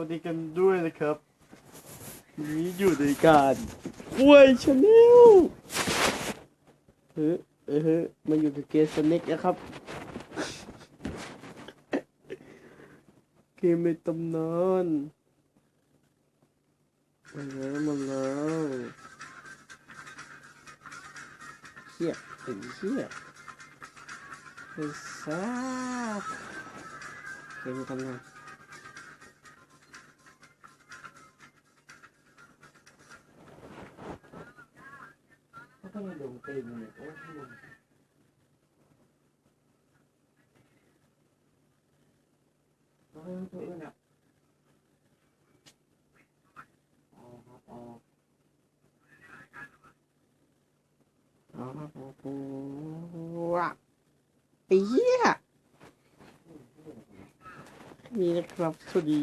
วัสดีกันด้วยนะครับวันนี้อยู่ในการป่วยชาแนลเฮ้เออเฮ้มาอยู่กับเกมสเน็กนะครับ เกมในตำนานมาแล้วมาแล้วเฮียไอ้เฮียไอ้ซ่าเกมในตำนาน ก็ยังโดนตีนอยู่โอ้ยที่มันเออตัวเองอะอ๋อครับอ๋ออ๋อครับโอ้โหว่ะไอ้เหี้ยนี่นะครับสวัสดี